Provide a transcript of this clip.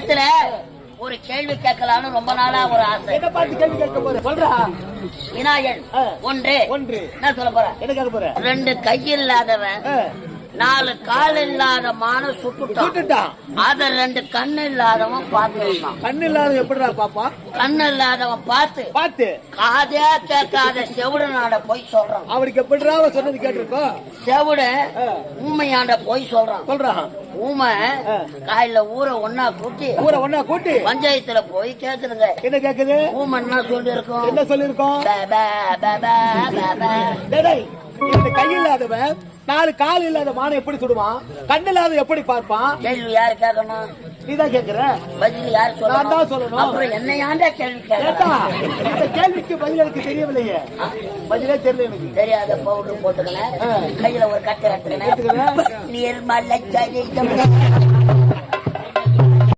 உன்னிடத்துல ஒரு கேள்வி கேட்கலாம்னு ரொம்ப நாளா ஒரு ஆசை. என்ன பார்த்து கேள்வி கேட்க போற? சொல்றா. ஆ. ஒன்று. ஒன்று. என்ன சொல்ல போற? என்ன கேட்க போற? ரெண்டு கை இல்லாதவன் நாலு கால் இல்லாத மான சுட்டுட்டான். அத ரெண்டு கண்ணு இல்லாதவன் பார்த்துருந்தான். கண்ணு இல்லாத எப்படிடா பாப்பா? கண்ணு இல்லாதவன் பார்த்து பார்த்து. காதே கேட்காத செவிடு நாட போய் சொல்றான். அவருக்கு எப்படிடா சொன்னது கேட்டிருக்கோம்? செவிடு. ஊமையாண்ட போய் சொல்றான். சொல்றான் ஊமை ஆ. காயில ஊரை ஒன்னா கூட்டி ஊரை ஒன்னா கூட்டி. பஞ்சாயத்துல போய் கேக்குதுங்க என்ன கேக்குது? ஊமை என்ன சொல்லி இருக்கும் என்ன டேய், இந்த கை இல்லாதவன் நாலு கால் இல்லாத மானை எப்படி சுடுவான்? கண் இல்லாத எப்படி பார்ப்பான்? யாரு கேட்கணும்? நீதான் கேக்குற பதில் யாரு தான் சொல்லணும். சொல்லணும். அப்புறம் என்ன ஏன்டா கேள்வி கேள்விக்கு பதில் எனக்கு தெரியவில்லையே. பதிலே தெரியல எனக்கு. தெரியாத பவுடர் போட்டுக்கணும் ஆ. கையில ஒரு கட்டை. எடுத்துக்கணும் நீர் மல்ல